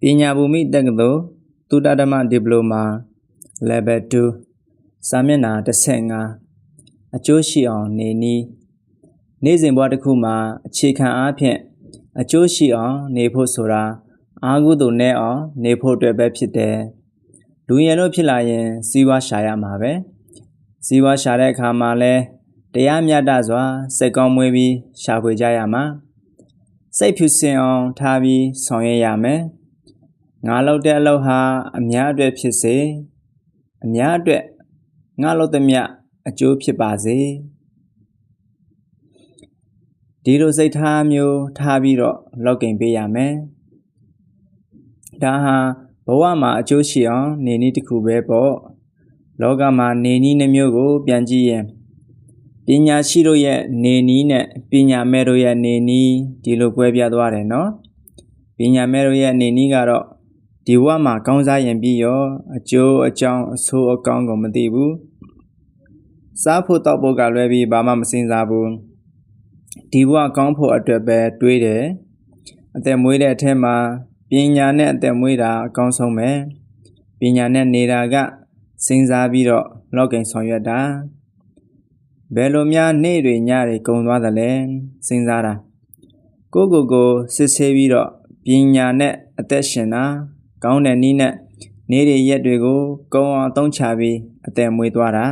ပညာဘူမိတက္ကသိုလ်သုတဓမ္မဒီပလိုမာ level 2စာမျက်နှာ35အကျိုးရှိအောင်နေနည်းနေ့စဉ်ဘဝတစ်ခုမှာအခြေခံအားဖြင့်အကျိုးရှိအောင်နေဖို့ဆိုတာအာဟုသူနဲ့အောင်နေဖို့အတွက်ပဲဖြစ်တယ်လူရည်လို့ဖြစ်လာရင်စီးပွားရှာရမှာပဲစီးပွားရှာတဲ့အခါမှာလဲတရားမျှတစွာစိတ်ကောင်းမွေးပြီးရှာဖွေကြရမှာစိတ်ဖြူစင်အောင်ထားပြီးဆောင်ရွက်ရမယ် ငါလုပ်တဲ့အလုပ်ဟာအများအတွက်ဖြစ်စေအများအတွက်ငါလုပ်သမျှအကျိုးဖြစ်ပါစေဒီလိုစိတ်ထားမျိုးထားပြီးတော့လောက်ကင်ပေးရမယ်ဒါဟာဘဝမှာအကျိုးရှိအောင်နေနည်းတစ်ခုပဲပေါ့လောကမှာနေနည်းနှမျိုးကို ပြန်ကြည့်ရင်ပညာရှိတို့ရဲ့နေနည်းနဲ့ပညာမဲ့တို့ရဲ့နေနည်းဒီလိုကွဲပြားသွားတယ်နော်ပညာမဲ့တို့ရဲ့နေနည်းကတော့ ဒီဘဝမှာကောင်းစားရင်ပြီးရောအကျိုးအကြောင်းအဆိုးအကောင်းကိုမသိဘူးစားဖို့တောက်ဖို့ကလွဲပြီးဘာမှမစင်စားဘူးဒီဘဝကောင်းဖို့အတွက်ပဲတွေးတယ်အသက်မွေးတဲ့အထက်မှာပညာနဲ့အသက်မွေးတာအကောင်းဆုံးပဲပညာနဲ့နေတာကစဉ်းစားပြီးတော့လောက်ကင်ဆောင်ရွက်တာဘယ်လိုများနေ့တွေညတွေကုန်သွားသလဲစဉ်းစားတာကိုကိုကိုစစ်ဆေးပြီးတော့ပညာနဲ့အသက်ရှင်တာ ကောင်းတဲ့နည်းနဲ့နေ့တွေရက်တွေကိုကုံအောင်သုံးချပြီးအသက်မွေးသွားတာ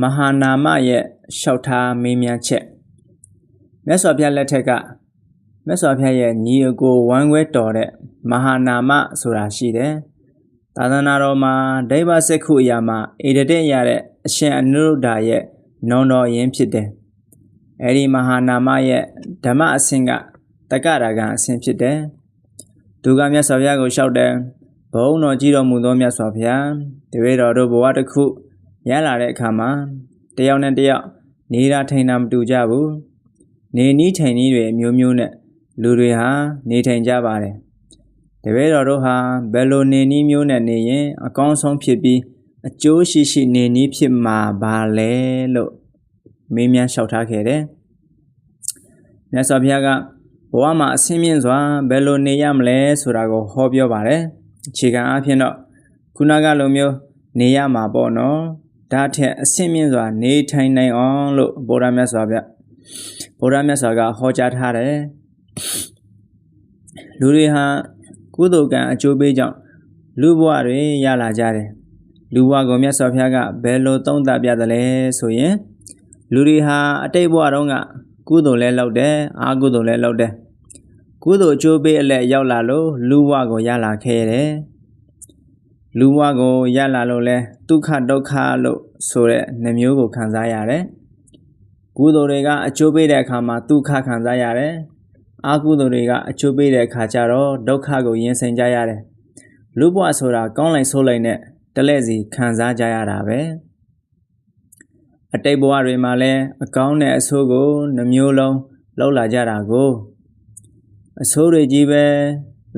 မဟာနာမရဲ့လျှောက်ထားမေးမြန်းချက်မြတ်စွာဘုရားလက်ထက်ကမြတ်စွာဘုရားရဲ့ညီအကိုဝမ်းခွဲတော်တဲ့မဟာနာမဆိုတာရှိတယ်သာသနာတော်မှာဒိဗ္ဗစက္ခုအရာမှာဧရတဲ့ရတဲ့အရှင်အနုရုဒ္ဓရဲ့နောင်တော်ရင်းဖြစ်တယ်အဲဒီမဟာနာမရဲ့ဓမ္မအဆင့်ကတက္ကရာကအဆင့်ဖြစ်တယ် ဒုက္ခမြတ်စွာဘုရားကိုလျှောက်တယ်ဘုံတော်ကြီးတော်မူသောမြတ်စွာဘုရားတပည့်တော်တို့ဘဝတစ်ခုရလာတဲ့အခါမှာတယောက်နဲ့တယောက်နေတာထိုင်တာမတူကြဘူးနေနီးထိုင်နီးတွေမျိုးမျိုးနဲ့လူတွေဟာနေထိုင်ကြပါတယ်တပည့်တော်တို့ဟာဘယ်လိုနေနီးမျိုးနဲ့နေရင်အကောင်းဆုံးဖြစ်ပြီးအကျိုးရှိရှိနေနီးဖြစ်မှာပါလဲလို့မေးမြန်းလျှောက်ထားခဲ့တယ်မြတ်စွာဘုရားက ဘဝမှာအဆင်းမြင့်စွာဘယ်လိုနေရမလဲဆိုတာကိုဟောပြောပါတယ်အခြေခံအဖြစ်တော့ခုနကလိုမျိုးနေရမှာပေါ့နော်ဒါထက်အဆင့်မြင့်စွာနေထိုင်နိုင်အောင်လို့ဗုဒ္ဓမြတ်စွာဘုရားဗုဒ္ဓမြတ်စွာကဟောကြားထားတယ်လူတွေဟာကုသိုလ်ကံအကျိုးပေးကြောင့်လူဘဝတွေရလာကြတယ်လူဘဝကိုမြတ်စွာဘုရားကဘယ်လိုသုံးသပ်ပြသလဲဆိုရင်လူတွေဟာအတိတ်ဘဝတုန်းကကုသိုလ်လည်းလုပ်တယ်အာကုသိုလ်လည်းလုပ်တယ် ကုသိုလ်အကျိုးပေးအလက်ရောက်လာလို့လူဘဝကိုရလာခဲ့တယ်လူဘဝကိုရလာလို့လဲဒုက္ခဒုက္ခလို့ဆိုတဲ့နှမျိုးကိုခံစားရတယ်ကုသိုလ်တွေကအကျိုးပေးတဲ့အခါမှာဒုက္ခခံစားရတယ်အာကုသိုလ်တွေကအကျိုးပေးတဲ့အခါကျတော့ဒုက္ခကိုရင်ဆိုင်ကြရတယ်လူဘဝဆိုတာကောင်းလိုက်ဆိုးလိုက်နဲ့တလဲစီခံစားကြရတာပဲအတိတ်ဘဝတွေမှာလည်းအကောင်းနဲ့အဆိုးကိုနှမျိုးလုံးလောက်လာကြတာကို အဆိုးတွေကြီးပဲ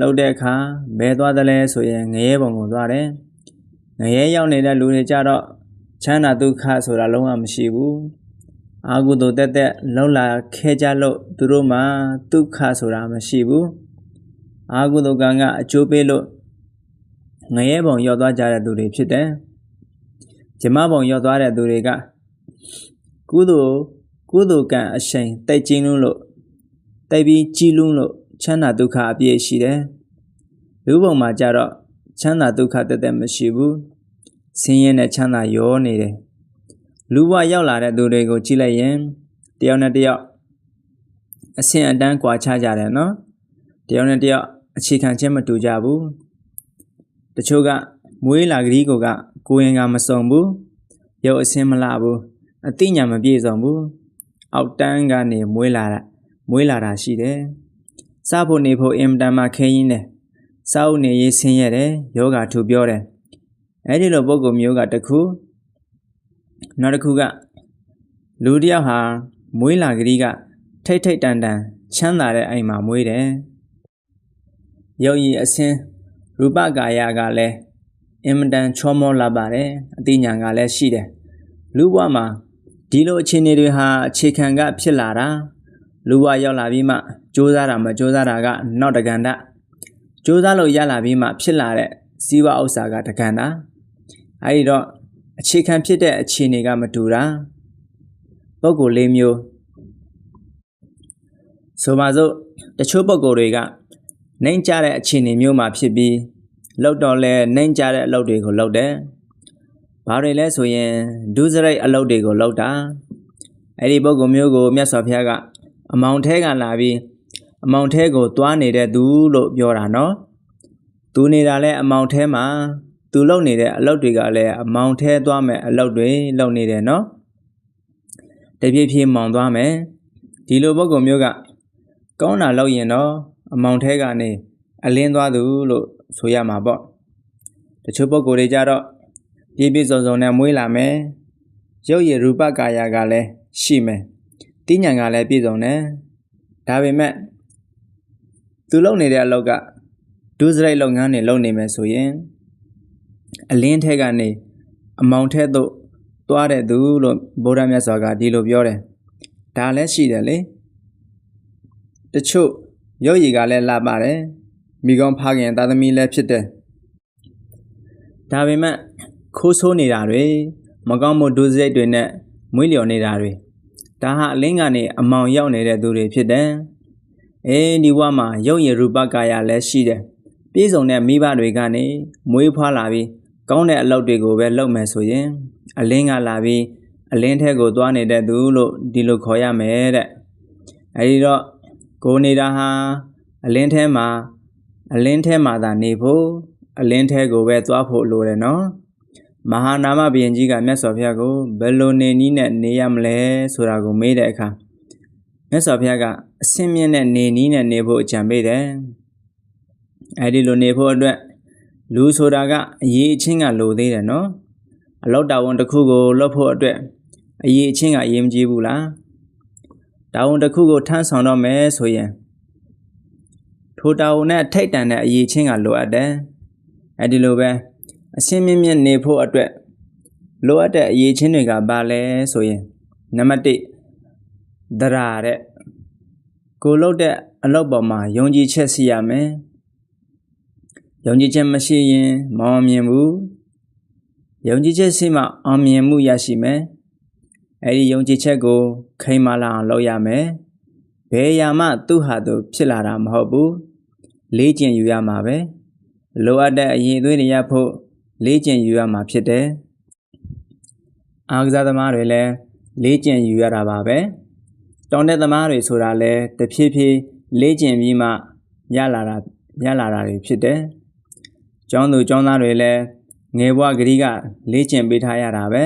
လောက်တဲ့အခါဘယ်သွားသလဲဆိုရင်ငရဲပုံကိုသွားတယ်ငရဲရောက်နေတဲ့လူတွေကြတော့ချမ်းသာဒုက္ခဆိုတာလုံးဝမရှိဘူးအာဟုတုတက်တက်လုံလာခဲကြလို့သူတို့မှာဒုက္ခဆိုတာမရှိဘူးအာဟုတုကံကအကျိုးပေးလို့ငရဲပုံရောက်သွားကြတဲ့သူတွေဖြစ်တယ်ဇမပုံရောက်သွားတဲ့သူတွေကကုသိုလ်ကုသိုလ်ကံအရှိန်တိတ်ကျင်းလို့တိတ်ပြီးကြီးလွန်းလို့ ချမ်းသာဒုက္ခအပြည့်ရှိတယ်လူပုံမှာကြတော့ချမ်းသာဒုက္ခတက်တက်မရှိဘူးဆင်းရဲနဲ့ချမ်းသာရောနေတယ်လူဘဝရောက်လာတဲ့သူတွေကိုကြည့်လိုက်ရင်တယောက်နဲ့တယောက်အဆင့်အတန်းကွာခြားကြတယ်နော်တယောက်နဲ့တယောက်အခြေခံချင်းမတူကြဘူးတချို့ကမွေးလာကလေးကိုကကိုရင်ကမစုံဘူးရုပ်အဆင်းမလှဘူးအသိဉာဏ်မပြည့်စုံဘူးအောက်တန်းကနေမွေးလာတာမွေးလာတာရှိတယ် စားဖို့နေဖို့အင်မတန်မှခဲရင်းတယ်စားဖို့နေရေးဆင်းရဲတယ်ယောဂထူပြောတယ်အဲ့ဒီလိုပုံကုမျိုးကတခုနောက်တစ်ခုကလူတယောက်ဟာမွေးလာကလေးကထိတ်ထိတ်တန်တန်ချမ်းသာတဲ့အိမ်မှာမွေးတယ်ရုပ်ရည်အစင်းရူပကာယကလည်းအင်မတန်ချောမောလာပါတယ်အသိဉာဏ်ကလည်းရှိတယ်လူဘဝမှာဒီလိုအခြေအနေတွေဟာအခြေခံကဖြစ်လာတာ လူဘရောက်လာပြီးမှစူးစမ်းတာမစူးစမ်းတာကနောက်တကန္တစူးစမ်းလို့ရလာပြီးမှဖြစ်လာတဲ့စီးပွားဥစ္စာကတကန္တာအဲဒီတော့အခြေခံဖြစ်တဲ့အခြေအနေကမတူတာပုံကိုလေးမျိုးဆိုပါစို့တချို့ပုံကိုတွေကနိုင်ကြတဲ့အခြေအနေမျိုးမှာဖြစ်ပြီးလောက်တော့လဲနိုင်ကြတဲ့အလုပ်တွေကိုလုပ်တယ်။ဘာတွေလဲဆိုရင်ဒုစရိုက်အလုပ်တွေကိုလုပ်တာ။အဲ့ဒီပုံကိုမျိုးကိုမြတ်စွာဘုရားက အမောင်ထဲကလာပြီးအမောင်ထဲကိုသွားနေတဲ့သူလို့ပြောတာနော်သူနေတာလဲအမောင်ထဲမှာသူလုပ်နေတဲ့အလုပ်တွေကလည်းအမောင်ထဲသွားမယ်အလုပ်တွေလုပ်နေတယ်နော်တပြည့်ပြည့်မောင်သွားမယ်ဒီလိုပုံကုမျိုးကကောင်းတာလုပ်ရင်တော့အမောင်ထဲကနေအလင်းသွားသူလို့ဆိုရမှာပေါ့တချို့ပုံကိုယ်တွေကြတော့ပြည့်ပြည့်စုံစုံနဲ့မွေးလာမယ်ရုပ်ရည်ရူပကာယကလည်းရှိမယ် တိညာဏ်ကလည်းပြည့်စုံတယ်ဒါပေမဲ့သူလုပ်နေတဲ့အလုပ်ကဒုစရိုက်လုပ်ငန်းတွေလုပ်နေမယ်ဆိုရင်အလင်းထဲကနေအမောင်ထဲသို့သွားတဲ့သူလို့ဗုဒ္ဓမြတ်စွာကဒီလိုပြောတယ်ဒါလည်းရှိတယ်လေတချို့ရုပ်ရည်ကလည်းလာပါတယ်မိကောင်းဖခင်သာသမီလည်းဖြစ်တယ်ဒါပေမဲ့ခိုးဆိုးနေတာတွေမကောင်းမှုဒုစရိုက်တွေနဲ့မွေးလျော်နေတာတွေ ဒါဟာအလင်းကနေအမောင်ရောက်နေတဲ့သူတွေဖြစ်တယ်အေးဒီဘဝမှာရုပ်ရည်ရူပကာယလည်းရှိတယ်ပြည့်စုံတဲ့မိဘတွေကနေမွေးဖွားလာပြီးကောင်းတဲ့အလုပ်တွေကိုပဲလုပ်မယ်ဆိုရင် အလင်းကလာပြီးအလင်းထဲကိုသွားနေတဲ့သူလို့ဒီလိုခေါ်ရမယ်တဲ့အဲဒီတော့ကိုနေတာဟာအလင်းထဲမှာအလင်းထဲမှာသာနေဖို့အလင်းထဲကိုပဲသွားဖို့လိုတယ်နော် မဟာနာမဘုရင်ကြီးကမြတ်စွာဘုရားကိုဘယ်လိုနေနည်းနဲ့နေရမလဲဆိုတာကိုမေးတဲ့အခါမြတ်စွာဘုရားကအစင်းမြင့်တဲ့နေနည်းနဲ့နေဖို့အကြံပေးတယ်အဲဒီလိုနေဖို့အတွက်လူဆိုတာကအရေးအချင်းကလိုသေးတယ်နော်အလောက်တာဝန်တစ်ခုကိုလုပ်ဖို့အတွက်အရေးအချင်းကအရေးမကြီးဘူးလားတာဝန်တစ်ခုကိုထမ်းဆောင်တော့မယ်ဆိုရင်ထိုတာဝန်နဲ့ထိတ်တန်တဲ့အရေးချင်းကလိုအပ်တယ်အဲဒီလိုပဲ အရှင်းမြင့်မြင့်နေဖို့အတွက်လိုအပ်တဲ့အရေးချင်းတွေကဘာလဲဆိုရင်နံပါတ်1ဒရာတဲ့ကိုလုပ်တဲ့အလုပ်ပေါ်မှာယုံကြည်ချက်ရှိရမယ်ယုံကြည်ချက်မရှိရင်မအောင်မြင်ဘူးယုံကြည်ချက်ရှိမှအောင်မြင်မှုရရှိမယ်အဲဒီယုံကြည်ချက်ကို ခိမ့်မာလာအောင်လုပ်ရမယ်ဘယ်ရာမှသူ့ဟာသူဖြစ်လာတာမဟုတ်ဘူးလေးကျင်ယူရမှာပဲလိုအပ်တဲ့အရင်သွေးတွေရဖို့ လေးကျင်ယူရမှာဖြစ်တယ်အားကစားသမားတွေလည်းလေးကျင်ယူရတာပါပဲတောင်တဲ့သမားတွေဆိုတာလည်းတဖြည်းဖြည်းလေးကျင်ပြီးမှရလာတာရလာတာတွေဖြစ်တယ်ကျောင်းသူကျောင်းသားတွေလည်းငယ်ဘဝကလေးကလေးကျင်ပေးထားရတာပဲ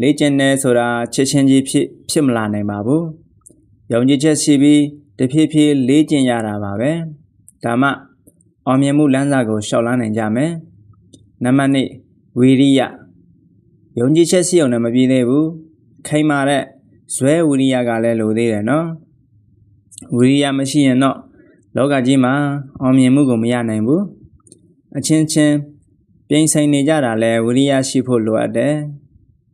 လေ့ကျင့်နေဆိုတာချက်ချင်းကြီးဖြစ်ဖြစ်မလာနိုင်ပါဘူး။ယုံကြည်ချက်ရှိပြီးတဖြည်းဖြည်းလေ့ကျင့်ရတာပါပဲ။ဒါမှအောင်မြင်မှုလမ်းစာကိုရှောက်လန်းနိုင်ကြမယ်။ နံပါတ်1ဝီရိယယုံကြည်ချက်ရှိအောင်လည်းမပြည့်သေးဘူး။ခိုင်မာတဲ့ဇွဲဝီရိယကလည်းလိုသေးတယ်နော်။ဝီရိယမရှိရင်တော့လောကကြီးမှာအောင်မြင်မှုကိုမရနိုင်ဘူး။အချင်းချင်းပြိုင်ဆိုင်နေကြတာလဲဝိရိယရှိဖို့လိုအပ်တယ်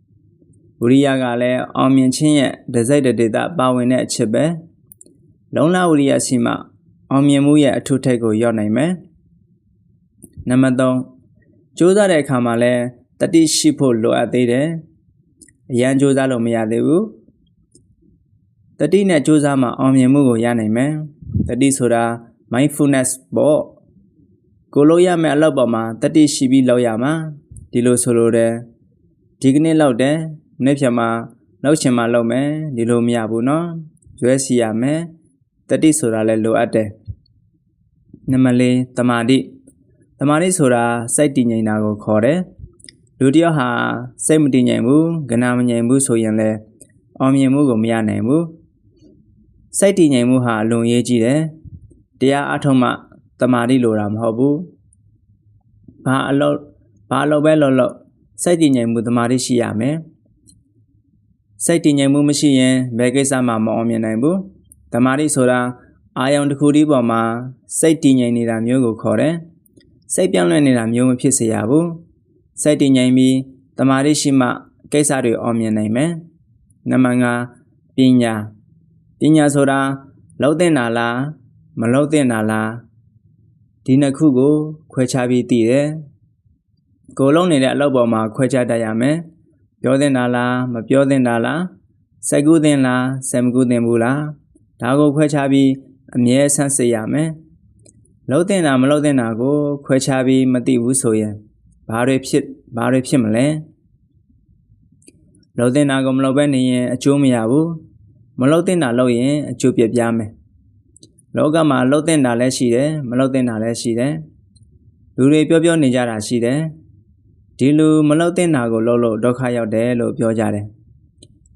။ဝိရိယကလည်းအောင်မြင်ခြင်းရဲ့ဒဇိတ်ဒေတာပါဝင်တဲ့အချက်ပဲလုံလဝိရိယရှိမှအောင်မြင်မှုရဲ့အထုထိပ်ကိုရောက်နိုင်မယ်နံပါတ်3 ကြိုးစားတဲ့အခါမှာလည်းတတိရှိဖို့လိုအပ်သေးတယ်။အရန်ကြိုးစားလို့မရသေးဘူး။တတိနဲ့ကြိုးစားမှအောင်မြင်မှုကိုရနိုင်မယ်။တတိဆိုတာ mindfulness ပေါ့။ကိုလို့ရမယ့်အလောက်ပေါ်မှာတတိရှိပြီးလောက်ရမှာ။ဒီလိုဆိုလိုတယ်။ဒီကနေ့လောက်တယ်။နေ့ဖြန်မှာလောက်ချင်မှလောက်မယ်။ဒီလိုမရဘူးနော်။ရွေးစီရမယ်။တတိဆိုတာလည်းလိုအပ်တယ်။နံပါတ်၄တမာတိ တမာတိဆိုတာစိတ်တည်ငြိမ်တာကိုခေါ်တယ်လူတယောက်ဟာစိတ်မတည်ငြိမ်ဘူးကနာမငြိမ်ဘူးဆိုရင်လည်းအောင်မြင်မှုကိုမရနိုင်ဘူးစိတ်တည်ငြိမ်မှုဟာအလွန်ရေးကြီးတယ်တရားအထုံးမှတမာတိလိုတာမဟုတ်ဘူးဘာအလုပ်ဘာအလုပ်ပဲလုပ်လို့စိတ်တည်ငြိမ်မှုတမာတိရှိရမယ်စိတ်တည်ငြိမ်မှုမရှိရင်ဘယ်ကိစ္စမှမအောင်မြင်နိုင်ဘူး။တမာတိဆိုတာအာယုံတစ်ခုတည်းပေါ်မှာစိတ်တည်ငြိမ်နေတာမျိုးကိုခေါ်တယ်။ စိတ်ပြောင်းလဲနေတာမျိုးမဖြစ်စေရဘူး။စိတ်တည်ငြိမ်ပြီးတမာတိရှိမှကိစ္စတွေအောင်မြင်နိုင်မယ်။နံပါတ်5ပညာပညာဆိုတာလှုပ်တဲ့နာလားမလှုပ်တဲ့နာလားဒီဒီနှစ်ခုကို ခွဲခြားပြီးသိတယ်ကိုယ်လုံးနေတဲ့အလုပ်ပေါ်မှာခွဲခြားတတ်ရမယ်ပြောတင်တာလားမပြောတင်တာလားစိတ်ကူးတင်လားစိတ်မကူးတင်ဘူးလားဒါကိုခွဲခြားပြီးအမြဲဆန်းစစ်ရမယ် လုံးတင်တာမလုံးတင်တာကို ခွဲခြားပြီးမသိဘူးဆိုရင်ဘာတွေဖြစ်ဘာတွေဖြစ်မလဲလုံးတင်တာကိုမလုံးပဲနေရင်အကျိုးမရဘူးမလုံးတင်တာလုပ်ရင်အကျိုးပြပြမယ်လောကမှာလှုပ်တင်တာလည်းရှိတယ်မလှုပ်တင်တာလည်းရှိတယ်လူတွေပြောပြောနေကြတာရှိတယ်ဒီလူမလှုပ်တင်တာကိုလှုပ်လို့ဒုက္ခရောက်တယ်လို့ပြောကြတယ်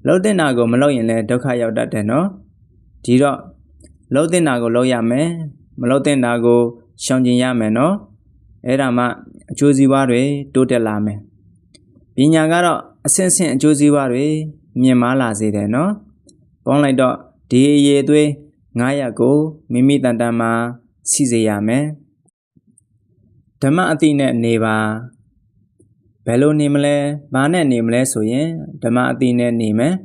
လှုပ်တင်တာကိုမလှုပ်ရင်လည်းဒုက္ခရောက်တတ်တယ်နော်ဒီတော့လှုပ်တင်တာကိုလှုပ်ရမယ် မလှုပ်တင်တာကိုရှောင်ကျင်ရမယ်နော်အဲ့ဒါမှအကျိုးစီးပွားတွေတိုးတက်လာမယ်ပညာကတော့အဆင့်ဆင့်အကျိုးစီးပွားတွေမြင့်မားလာစေတယ်နော်ပေါင်းလိုက်တော့ဒီအရေးအသွေး900ကိုမိမိတန်တန်မှာစီစေရမယ်ဓမ္မအတိနဲ့နေပါဘယ်လိုနေမလဲဘာနဲ့နေမလဲဆိုရင်ဓမ္မအတိနဲ့နေမယ်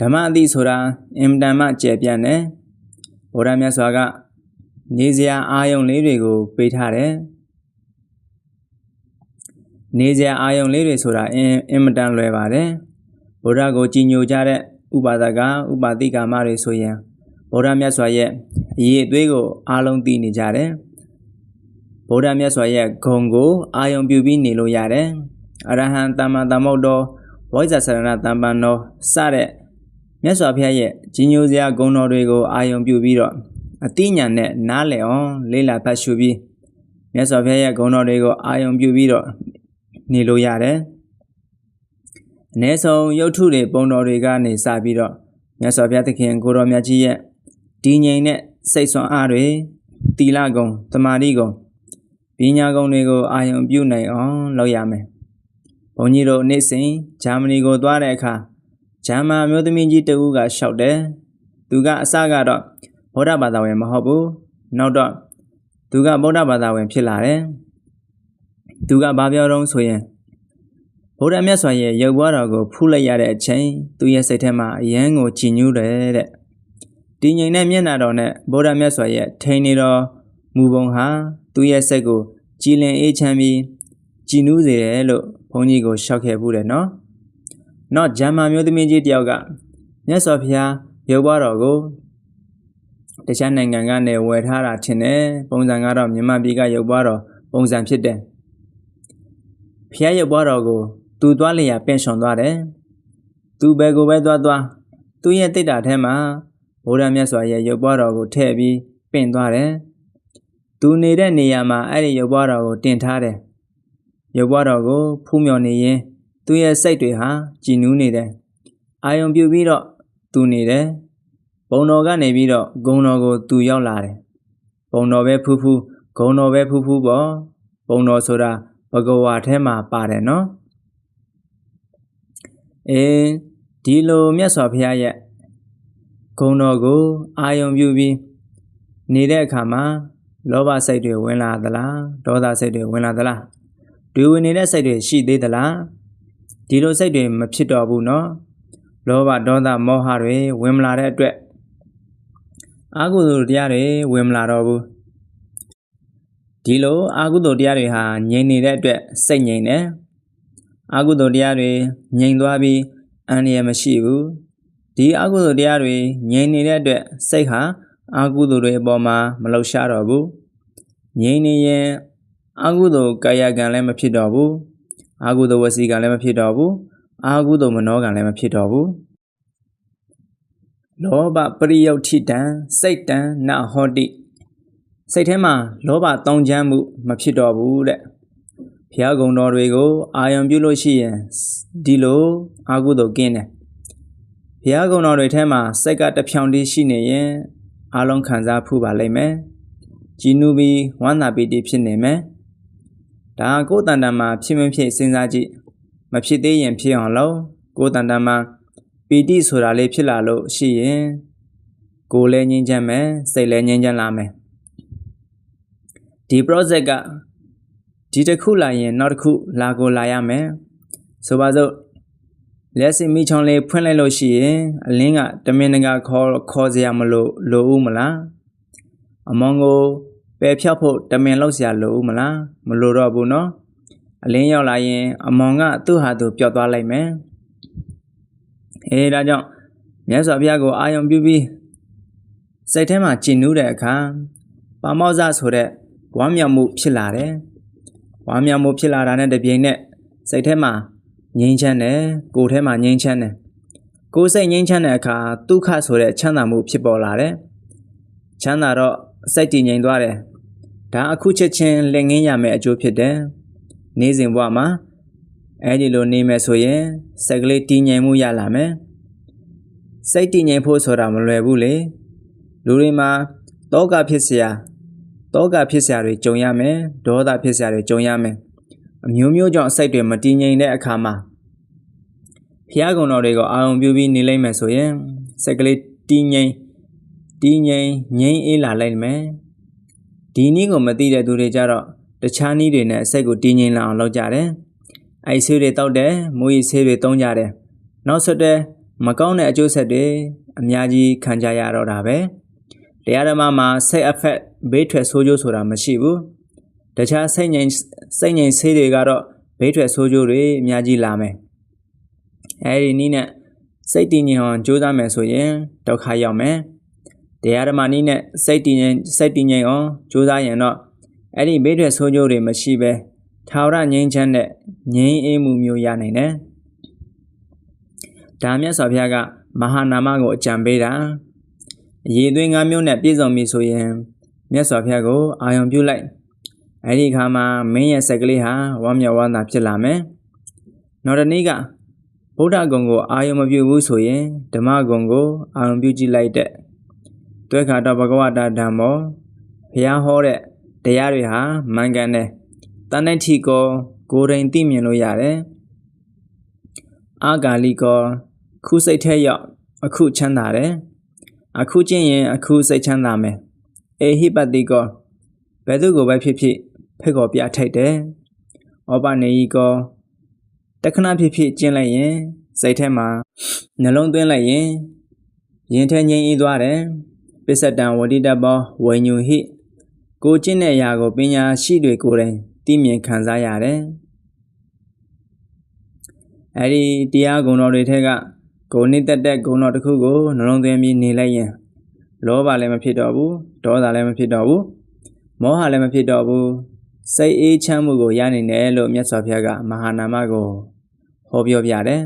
ဓမ္မအတိဆိုတာအင်တန်မှကျယ်ပြန့်တယ်ဗုဒ္ဓမြတ်စွာက နေစရာအာယုံလေးတွေကိုပေးထားတယ်နေစရာအာယုံလေးတွေဆိုတာအင်အင်မတန်လွယ်ပါတယ်ဗုဒ္ဓကိုကြည်ညိုကြတဲ့ဥပါဒကဥပါတိကာမတွေဆိုရင်ဗုဒ္ဓမြတ်စွာရဲ့အရေးအသွေးကိုအားလုံးသိနေကြတယ်ဗုဒ္ဓမြတ်စွာရဲ့ဂုံကိုအာယုံပြုပြီးနေလို့ရတယ်အရဟံတမ္မာသမ္ဗုဒ္ဓဝိဇ္ဇာဆရဏတမ္ပန်တော်စတဲ့မြတ်စွာဘုရားရဲ့ကြီးညိုစရာဂုဏ်တော်တွေကိုအာယုံပြုပြီးတော့ အတိညာနဲ့နားလည်အောင်လေးလာဖတ်ရှုပြီးမြတ်စွာဘုရားရဲ့ဂုဏ်တော်တွေကိုအာယုံပြုပြီးတော့နေလို့ရတယ်အ ਨੇ ဆုံးရုပ်ထုတွေပုံတော်တွေကနေစပြီးတော့မြတ်စွာဘုရားသခင်ကိုတော်မြတ်ကြီးရဲ့တည်ငြိမ်တဲ့စိတ်ဆွမ်းအားတွေတီလကုံတမာတိကုံပညာကုံတွေကိုအာယုံပြုနိုင်အောင်လုပ်ရမယ်။ဘုန်းကြီးတို့နေ့စဉ်ဂျာမနီကိုသွားတဲ့အခါဂျာမန်မျိုးသမီးကြီးတဦးကလျှောက်တယ်။သူကအစကတော့ ဗုဒ္ဓဘာသာဝင်မဟုတ်ဘူး။နောက်တော့သူကဗုဒ္ဓဘာသာဝင်ဖြစ်လာတယ်။သူကဘာပြောတော့ဆိုရင်ဗုဒ္ဓမြတ်စွာရဲ့ရုပ်ဘွားတော်ကိုဖူးလိုက်ရတဲ့အချိန်သူရဲ့စိတ်ထဲမှာအယံကိုကြည်ညိုတယ်တဲ့တည်ငြိမ်တဲ့မျက်နှာတော်နဲ့ဗုဒ္ဓမြတ်စွာရဲ့ထိန်နေတော်မူပုံဟာသူ့ရဲ့စိတ်ကိုကြည်လင်အေးချမ်းပြီးကြည်နူးစေတယ်လို့ဘုန်းကြီးကိုရှောက်ခဲ့ဘူးတယ်နော်။နောက်ဂျာမာမျိုးသမီးကြီးတယောက်ကမြတ်စွာဘုရားရုပ်ဘွားတော်ကို တခြားနိုင်ငံကနေဝယ်ထားတာထင်တယ်ပုံစံကတော့မြန်မာပြည်ကရုပ်ဘွားတော်ပုံစံဖြစ်တယ်။ဖျားရုပ်ဘွားတော်ကိုသူသွားလျာပင့်ရှင်သွားတယ်။သူဘယ်ကိုပဲသွားသွားသူ့ရဲ့တိတ်တာထဲမှာဗုဒ္ဓမြတ်စွာရဲ့ရုပ်ပွားတော်ကိုထည့်ပြီးပင့်သွားတယ်။သူနေတဲ့နေရာမှာအဲ့ဒီရုပ်ပွားတော်ကိုတင်ထားတယ်။ရုပ်ပွားတော်ကိုဖူးမြော်နေရင်သူ့ရဲ့စိတ်တွေဟာကြည်နူးနေတယ်။အာယုံပြုပြီးတော့သူနေတယ်။ ဘုံတော်ကနေပြီးတော့ဂုံတော်ကိုသူရောက်လာတယ်။ဘုံတော်ပဲဖူးဖူးဂုံတော်ပဲဖူးဖူးပေါ့။ဘုံတော်ဆိုတာဘဂဝါထဲမှာပါတယ်နော်။အေးဒီလိုမြတ်စွာဘုရားရဲ့ဂုံတော်ကိုအာယုံပြုပြီးနေတဲ့အခါမှာလောဘစိတ်တွေဝင်လာသလားဒေါသစိတ်တွေဝင်လာသလားတွေဝင်နေတဲ့စိတ်တွေရှိသေးသလားဒီလိုစိတ်တွေမဖြစ်တော့ဘူးเนาะလောဘဒေါသမောဟတွေဝင်မလာတဲ့အတွက် အာဟုသိုလ်တရားတွေဝင်မလာတော့ဘူးဒီလိုအာဟုသိုလ်တရားတွေဟာငြိမ်နေတဲ့အတွက်စိတ်ငြိမ်တယ်အာဟုသိုလ်တရားတွေငြိမ်သွားပြီးအန္တရာယ်မရှိဘူးဒီအကုသိုလ်တရားတွေငြိမ်နေတဲ့အတွက်စိတ်ဟာအကုသိုလ်တွေအပေါ်မှာမလှုပ်ရှားတော့ဘူးငြိမ်နေရင်အကုသိုလ်ကာယကံလည်းမဖြစ်တော့ဘူးအကုသိုလ်ဝစီကံလည်းမဖြစ်တော့ဘူးအကုသိုလ်မနောကံလည်းမဖြစ်တော့ဘူး လောဘပရိယုတ်ထိတံစိတ်တံနဟောတိစိတ်ထဲမှာလောဘတောင်းချမ်းမှုမဖြစ်တော့ဘူးတဲ့ဘုရားကုံတော်တွေကိုအာယုံပြုလို့ရှိရင်ဒီလိုအာဟုသို့ကင်းတယ်ဘုရားကုံတော်တွေထဲမှာစိတ်ကတဖြောင်တည်းရှိနေရင်အလုံးခံစားဖူးပါလိမ့်မယ်ကြည်နူးပြီးဝမ်းသာပီတိဖြစ်နေမယ်ဒါကိုယ်တန်တန်မှာဖြစ်မဖြစ်စဉ်းစားကြည့်မဖြစ်သေးရင်ဖြစ်အောင်လုပ်ကိုယ်တန်တန်မှာ ပီတိဆိုတာလေးဖြစ်လာလို့ရှိရင်ကိုယ်လည်းငြိမ်းချမ်းမယ်စိတ်လည်းငြိမ်းချမ်းလာမယ်ဒီ project ကဒီတစ်ခုလာရင်နောက်တစ်ခုလာကိုလာရမယ်ဆိုပါစို့လက်စင်မိချောင်းလေးဖွင့်လိုက်လို့ရှိရင်အလင်းကတမင်တကာခေါ်ခေါ်စရာမလိုလိုဦးမလားအမောင်ကို ပယ်ဖြောက်ဖို့တမင်လောက်เสียလို့မလားမလိုတော့ဘူးနော်အလင်းရောက်လာရင်အမောင်ကသူ့ဟာသူပျောက်သွားလိုက်မယ် အေးဒါကြောင့်မြတ်စွာဘုရားကိုအာယုံပြုပြီးစိတ်ထဲမှာကြည်နူးတဲ့အခါပါမောဇဆိုတဲ့ဝမ်းမြောက်မှုဖြစ်လာတယ်ဝမ်းမြောက်မှုဖြစ်လာတာနဲ့တပြိုင်နက်စိတ်ထဲမှာငြိမ်းချမ်းတယ်ကိုယ်ထဲမှာငြိမ်းချမ်းတယ်ကိုယ်စိတ်ငြိမ်းချမ်းတဲ့အခါဒုက္ခဆိုတဲ့ချမ်းသာမှုဖြစ်ပေါ်လာတယ်ချမ်းသာတော့စိတ်တည်ငြိမ်သွားတယ်ဒါအခုချက်ချင်းလက်ငင်းရမယ့်အကျိုးဖြစ်တယ်နေ့စဉ်ဘဝမှာ အဲဒီလိုနေမယ်ဆိုရင်စိတ်ကလေးတည်ငြိမ်မှုရလာမယ်စိတ်တည်ငြိမ်ဖို့ဆိုတာမလွယ်ဘူးလေလူတွေမှာတောကဖြစ်စရာတောကဖြစ်စရာတွေကြုံရမယ်ဒေါသဖြစ်စရာတွေကြုံရမယ်အမျိုးမျိုးကြောင့်စိတ်တွေမတည်ငြိမ်တဲ့အခါမှာဖျားကုံတော်တွေကိုအာရုံပြုပြီးနေလိုက်မယ်ဆိုရင်စိတ်ကလေးတည်ငြိမ်တည်ငြိမ်ငြိမ်အေးလာလိုက်မယ်ဒီနည်းကိုမသိတဲ့သူတွေကြတော့တခြားနည်းတွေနဲ့စိတ်ကိုတည်ငြိမ်လာအောင်လုပ်ကြတယ် အိုက်ဆေးတွေတောက်တယ်မူရီဆေးတွေသုံးကြတယ်နောက်ဆက်တွဲမကောင်းတဲ့အကျိုးဆက်တွေအများကြီးခံကြရတော့တာပဲတရားဓမ္မမှာစိတ်အဖက်ဘေးထွက်ဆိုးကျိုးဆိုတာမရှိဘူးတခြားစိတ်ငြိမ်စိတ်ငြိမ်ဆေးတွေကတော့ဘေးထွက်ဆိုးကျိုးတွေအများကြီးလာမယ်အဲဒီနည်းနဲ့စိတ်တည်ငြိမ်အောင်ကြိုးစားမယ်ဆိုရင်ဒုက္ခရောက်မယ်တရားဓမ္မနည်းနဲ့စိတ်တည်ငြိမ်စိတ်တည်ငြိမ်အောင်ကြိုးစားရင်တော့အဲ့ဒီဘေးထွက်ဆိုးကျိုးတွေမရှိဘဲ ထာဝရငြိမ်းချမ်းတဲ့ငြိမ်းအေးမှုမျိုးရနိုင်တယ်ဒါမြတ်စွာဘုရားကမဟာနာမကိုအကြံပေးတာအရေးသွင်းငါးမျိုးနဲ့ပြည့်စုံပြီဆိုရင်မြတ်စွာဘုရားကိုအာယုံပြုလိုက်အဲ့ဒီအခါမှာမင်းရဲ့စက်ကလေးဟာဝမ်းမြောက်ဝမ်းသာဖြစ်လာမယ်နောက်တစ်နေ့ကဗုဒ္ဓဂုံကိုအာယုံမပြုဘူးဆိုရင်ဓမ္မဂုံကိုအာယုံပြုကြည့်လိုက်တဲ့တွဲခါတော့ဘဂဝတာဓမ္မောဘုရားဟောတဲ့တရားတွေဟာမှန်ကန်တယ် တဏ္ဍတိကောကိုယ်တိုင်သိမြင်လို့ရတယ်အာဂါလိကောခုစိတ်ထဲရောက်အခုချမ်းသာတယ်အခုကျင့်ရင်အခုစိတ်ချမ်းသာမယ်အေဟိပတိကောဘယ်သူကိုပဲဖြစ်ဖြစ်ဖက်ကောပြထိုက်တယ်ဩပနေယီကောတခဏဖြစ်ဖြစ်ကျင့်လိုက်ရင်စိတ်ထဲမှာနှလုံးသွင်းလိုက်ရင်ရင်ထဲငြိမ်အေးသွားတယ်ပစ္စတံဝတိတဘောဝိညုဟိကိုကျင့်တဲ့အရာကိုပညာရှိတွေကိုယ်တိုင် သိမြင်ခံစားရတယ်အဲဒီတရားဂုဏ်တော်တွေထက်ကဂုဏ်နှစ်သက်တဲ့ဂုဏ်တော်တစ်ခုကိုနှလုံးသွင်းပြီးနေလိုက်ရင်လောဘလည်းမဖြစ်တော့ဘူးဒေါသလည်းမဖြစ်တော့ဘူးမောဟလည်းမဖြစ်တော့ဘူးစိတ်အေးချမ်းမှုကိုရနိုင်တယ်လို့မြတ်စွာဘုရားကမဟာနာမကိုဟောပြောပြတယ်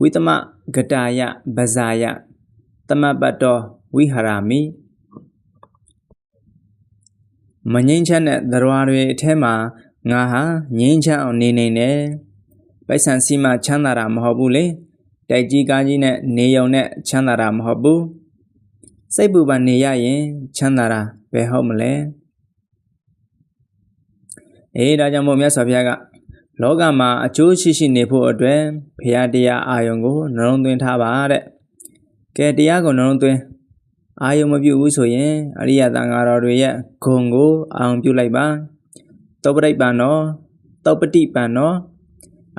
ဝိသမဂတာယဗဇာယတမပတ္တောဝိဟာရမိ မငိမ့်ချက်တဲ့သရဝါတွေအထက်မှာငါဟာငိမ့်ချအောင်နေနေတယ်ပိုက်ဆံစီမချမ်းသာတာမဟုတ်ဘူးလေတိုက်ကြီးကားကြီးနဲ့နေုံနဲ့ချမ်းသာတာမဟုတ်ဘူးစိတ်ပူပန်နေရရင်ချမ်းသာတာဘယ်ဟုတ်မလဲအေးဒါကြောင့်မို့မြတ်စွာဘုရားကလောကမှာအကျိုးရှိရှိနေဖို့အတွက်ဘုရားတရားအာယုံကိုနှလုံးသွင်းထားပါတဲ့ကဲတရားကိုနှလုံးသွင်း အာယုံမပြုဘူးဆိုရင်အရိယသံဃာတော်တွေရဲ့ဂုံကိုအာယုံပြုလိုက်ပါတောပရိပ္ပံနောတောပတိပံနော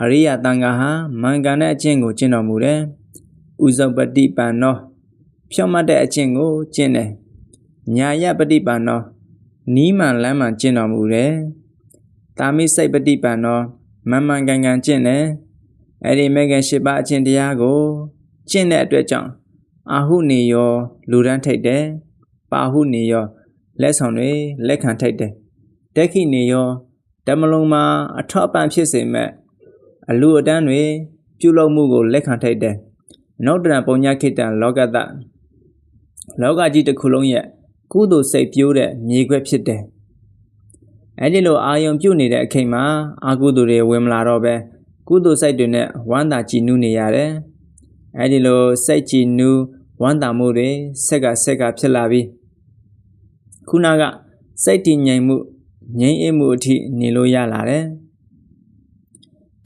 အရိယသံဃာဟာမင်္ဂန်တဲ့အကျင့်ကိုကျင့်တော်မူတယ်ဥဇုပတိပံနောဖြောင့်မတ်တဲ့အကျင့်ကိုကျင့်တယ်ညာယပฏิပံနောနီးမှန်လမ်းမှန်ကျင့်တော်မူတယ်တာမိစိတ်ပฏิပံနောမမှန်ကန်ကန်ကျင့်တယ်အဲ့ဒီမေခင်၈ပါးအကျင့်တရားကိုကျင့်တဲ့အတွက်ကြောင့် အာဟုနေယောလူဒန်းထိတ်တယ်ပါဟုနေယောလက်ဆောင်တွေလက်ခံထိုက်တယ်တက်ခိနေယောတမလုံးမှာအထောက်ပံ့ဖြစ်စေမဲ့အလူအတန်းတွေပြုလုပ်မှုကိုလက်ခံထိုက်တယ်နောက်တရံပုံညာခိတံလောကတလောကကြီးတစ်ခုလုံးရဲ့ကုသိုလ်စိတ်ပြိုးတဲ့မြေခွက်ဖြစ်တယ်အဲဒီလိုအာယုံပြုတ်နေတဲ့အချိန်မှာအာကုသိုလ်တွေဝင်မလာတော့ပဲကုသိုလ်စိတ်တွေနဲ့ဝမ်းသာကြည်နူးနေရတယ် အဲဒီလိုစိတ်ကြည်နူးဝမ်းသာမှုတွေဆက်ကဆက်ကဖြစ်လာပြီးခုနကစိတ်တည်ငြိမ်မှုငြိမ်အေးမှုအထိနေလို့ရလာတယ်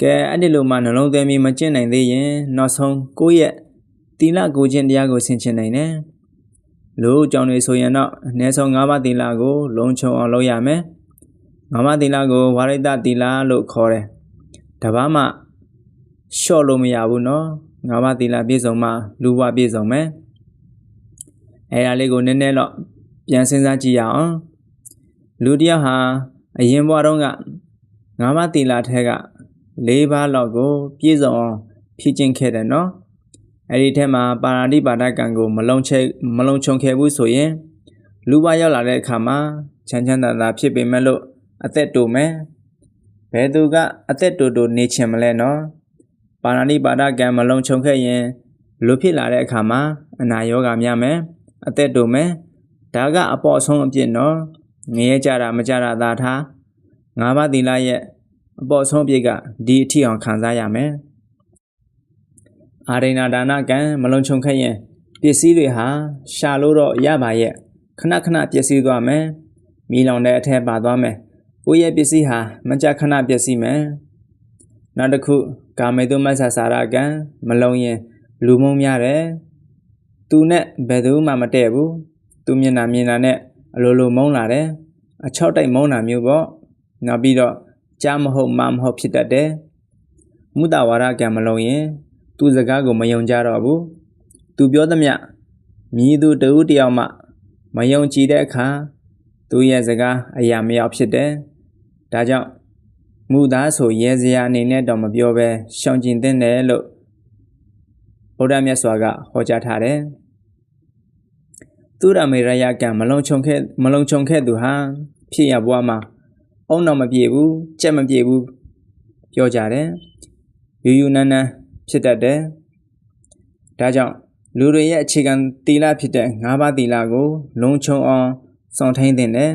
ကဲအဲ့ဒီလိုမှနှလုံးသွင်းပြီးမကျင့်နိုင်သေးရင်နောက်ဆုံးကိုယ့်ရဲ့သီလကိုကျင့်တရားကိုဆင်ခြင်နိုင်တယ်လူအကြောင်းတွေဆိုရင်တော့အနည်းဆုံး၅ပါးသီလကို လုံခြုံအောင်လုပ်ရမယ်၅ပါးသီလကိုဝါရိတသီလလို့ခေါ်တယ်တပတ်မှလျှော့လို့မရဘူးเนาะ ငါးပါးသီလပြည့်စုံမှလူဘဝပြည့်စုံမယ်အဲ့ဒါလေးကိုနည်းနည်းတော့ပြန်စဉ်းစားကြည့်ရအောင်လူတစ်ယောက်ဟာအရင်ဘဝတုန်းကငါးပါးသီလထဲက၄ပါးလောက်ကို ပြည့်စုံအောင်ဖြည့်ကျင့်ခဲ့တယ်နော်အဲ့ဒီထဲမှာပါဏာတိပါဒကံကိုမလုံချေမလုံခြုံခဲ့ဘူးဆိုရင်လူဘဝရောက်လာတဲ့အခါမှာချမ်းချမ်းသာသာဖြစ်ပေမဲ့လို့အသက်တူမယ်ဘယ်သူကအသက်တူတူနေချင်မလဲနော် ပါဏာတိပါဒကံမလုံခြုံခဲ့ရင်လူဖြစ်လာတဲ့အခါမှာအနာရောဂါများမယ်အသက်တူမယ်ဒါကအပေါ်ဆုံးအပြစ်နော်ငရဲကြတာမကြတာသာထားငါးပါးသီလရဲ့အပေါ်ဆုံးအပြစ်ကဒီအထီအောင်ခံစားရမယ်အာရိဏဒါနကံမလုံခြုံခဲ့ရင်ပစ္စည်းတွေဟာရှာလို့တော့ရပါရဲ့ခဏခဏပျက်စီးသွားမယ်မိလောင်တဲ့အထက်ပါသွားမယ်ကိုယ့်ရဲ့ပစ္စည်းဟာမကြခဏပျက်စီးမယ်နောက်တစ်ခု ကာမေတုမဆာစာရကံမလုံရင်လူမုံများတယ်သူနဲ့ဘယ်သူမှမတည့်ဘူးသူမျက်နှာမြင်တာနဲ့အလိုလိုမုန်းလာတယ်အချောက်တိုက်မုန်းတာမျိုးပေါ့နောက်ပြီးတော့ကြားမဟုတ်မမဟုတ်ဖြစ်တတ်တယ်မုတဝါဒကံမလုံးရင်သူစကားကိုမယုံကြတော့ဘူးသူပြောသမျှမြည်သူတဦးတယောက်မှမယုံကြည်တဲ့အခါသူရဲ့စကားအရာမရောက်ဖြစ်တယ်ဒါကြောင့် မူသားဆိုရဲစရာအနေနဲ့တော့မပြောဘဲရှောင်ကျင်တဲ့တယ်လို့ဗုဒ္ဓမြတ်စွာကဟောကြားထားတယ်သူရမေရယကံမလုံခြုံခဲ့မလုံခြုံခဲ့သူဟာဖြစ်ရဘွားမှာအုံတော့မပြေဘူးကြက်မပြေဘူးပြောကြတယ်ယူယူနန်းနန်းဖြစ်တတ်တယ်ဒါကြောင့်လူတွေရဲ့အခြေခံသီလဖြစ်တဲ့၅ပါးသီလကို လုံခြုံအောင်စောင့်ထိန်တင်တယ်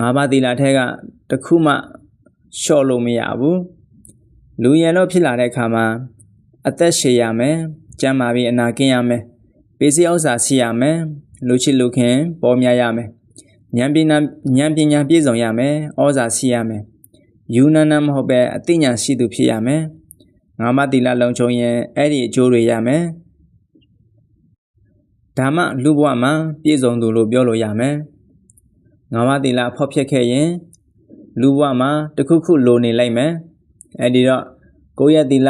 ၅ပါးသီလထဲက တစ်ခုမှလျှော့လို့မရဘူးလူရယ်လို့ဖြစ်လာတဲ့အခါမှာအသက်ရှည်ရမယ်ကျန်းမာပြီးအနာကင်းရမယ်ပေးစည်းဥစ္စာရှိရမယ်လူချစ်လူခင်ပေါ်များရမယ်ဉာဏ်ပညာဉာဏ်ပညာပြည့်စုံရမယ်ဩဇာရှိရမယ်ယူနနမဟုတ်ပဲအသိဉာဏ်ရှိသူဖြစ်ရမယ်ငါမတိလလုံချုံရင်အဲ့ဒီအကျိုးတွေရမယ်ဒါမှလူဘဝမှာပြည့်စုံသူလို့ပြောလို့ရမယ်ငါမတိလဖောက်ဖြစ်ခဲ့ရင် လူဘဝမှာတခုခုလိုနေလိုက်မယ်အဲ့ဒီတော့ကိုယ့်ရဲ့တိလ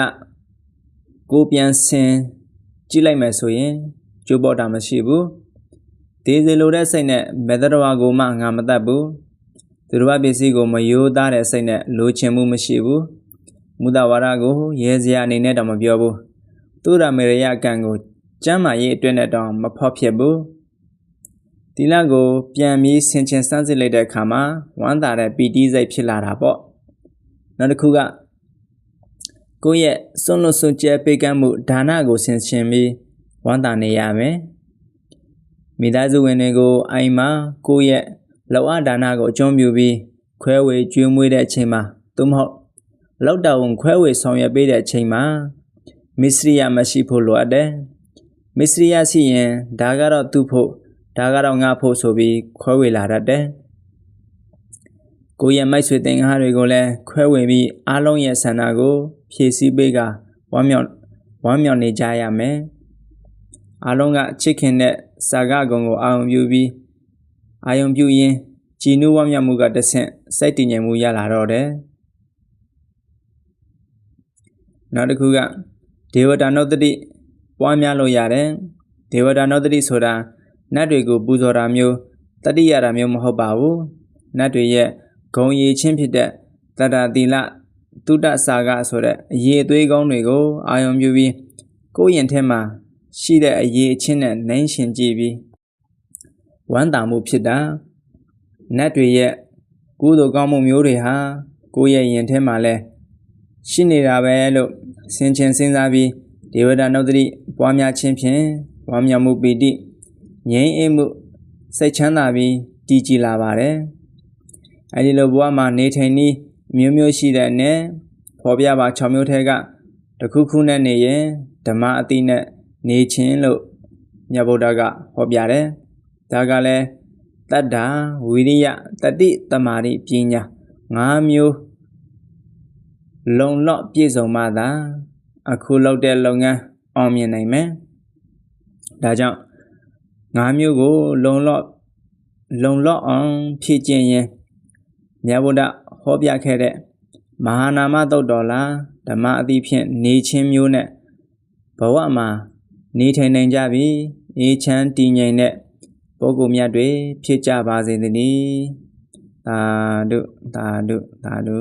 ကိုပြန်ဆင်ကြည့်လိုက်မယ်ဆိုရင်ကျိုးပေါ်တာမရှိဘူးဒေးစီလိုတဲ့စိတ်နဲ့မေတ္တတော်ကိုမှငါမတတ်ဘူးသူတော်ဘာပစ္စည်းကိုမယိုးသားတဲ့စိတ်နဲ့လိုချင်မှုမရှိဘူးမူတဝါဒကိုရဲစရာအနေနဲ့တော့မပြောဘူးသူရမေရယကံကိုကျမ်းမာရေးအတွက်နဲ့တော့မဖောက်ဖြစ်ဘူး ဒီလကိုပြန်ပြီးဆင်ခြင်စမ်းစစ်လိုက်တဲ့အခါမှာဝမ်းသာတဲ့ပီတိစိတ်ဖြစ်လာတာပေါ့နောက်တစ်ခုကကိုယ့်ရဲ့စွန့်လွတ်စွန့်ကြဲပေးကမ်းမှုဒါနကိုဆင်ခြင်ပြီးဝမ်းသာနေရမယ်မိသားစုဝင်တွေကိုအိမ်မှာကိုယ့်ရဲ့လောအဒါနကိုအကျုံးပြုပြီးခွဲဝေကျွေးမွေးတဲ့အချိန်မှာသို့မဟုတ်လောက်တောင်ခွဲဝေဆောင်ရွက်ပေးတဲ့အချိန်မှာမစ္စရိယမရှိဖို့လိုအပ်တယ်မစ္စရိယရှိရင်ဒါကတော့သူ့ဖို့ ဒါကတော့ငါဖို့ဆိုပြီးခွဲဝေလာတတ်တယ်ကိုယ့်ရဲ့မိုက်ဆွေတင်ကားတွေကိုလည်းခွဲဝေပြီးအားလုံးရဲ့ဆန္ဒကို ဖြည့်ဆည်းပေးကဝမ်းမြောက်ဝမ်းမြောက်နေကြရမယ်အားလုံးကချစ်ခင်တဲ့စာကကုံကိုအာရုံပြုပြီးအာရုံပြုရင်းကြည်နူးဝမ်းမြောက်မှုကတဆင့်စိတ်တည်ငြိမ်မှုရလာတော့တယ်နောက်တစ်ခုကဒေဝတာနုတ္တိပွားများလို့ရတယ်ဒေဝတာနုတ္တိဆိုတာ နတ်တွေကိုပူဇော်တာမျိုးတတိယတာမျိုးမဟုတ်ပါဘူးနတ်တွေရဲ့ဂုံရည်ချင်းဖြစ်တဲ့တတတိလတုတ္တစာကဆိုတဲ့အရေးအသွေးကောင်းတွေကိုအာရုံပြုပြီးကိုယ့်ရင်ထဲမှာရှိတဲ့အရေးအချင်းနဲ့နှိုင်းရှင်ကြည့်ပြီးဝမ်းသာမှုဖြစ်တာနတ်တွေရဲ့ကုသိုလ်ကောင်းမှုမျိုးတွေဟာကိုယ့်ရဲ့ရင်ထဲမှာလဲရှိနေတာပဲလို့ဆင်ခြင်စဉ်းစားပြီးဒေဝတာနုဒတိပွားများခြင်းဖြင့်ဝမ်းမြောက်မှုပီတိ ငြိမ်းအေးမှုစိတ်ချမ်းသာပြီးတည်ကြည်လာပါတယ်အဲဒီလိုဘဝမှာနေထိုင်နည်းမျိုးမျိုးရှိတဲ့နဲ့ဖော်ပြပါ6မျိုးထဲကတခုခုနဲ့နေရင်ဓမ္မအတိနဲ့နေခြင်းလို့မြတ်ဗုဒ္ဓကဟောပြတယ်။ဒါကလည်းတတ္တာဝိရိယတတိတမာရိပညာ၅မျိုးလုံလော့ပြည့်စုံမှသာအခုလုပ်တဲ့လုပ်ငန်းအောင်မြင်နိုင်မယ်။ဒါကြောင့် ၅မျိုးကို လုံလော့လုံလော့အောင်ဖြည့်ကျင့်ရင်မြတ်ဗုဒ္ဓဟောပြခဲ့တဲ့မဟာနာမသုတ်တော်လားဓမ္မအသည့်ဖြင့်နေခြင်းမျိုးနဲ့ဘဝမှာနေထိုင်နိုင်ကြပြီအေးချမ်းတည်ငြိမ်တဲ့ပုဂ္ဂိုလ်မြတ်တွေဖြစ်ကြပါစေသတည်းသာဓုသာဓုသာဓု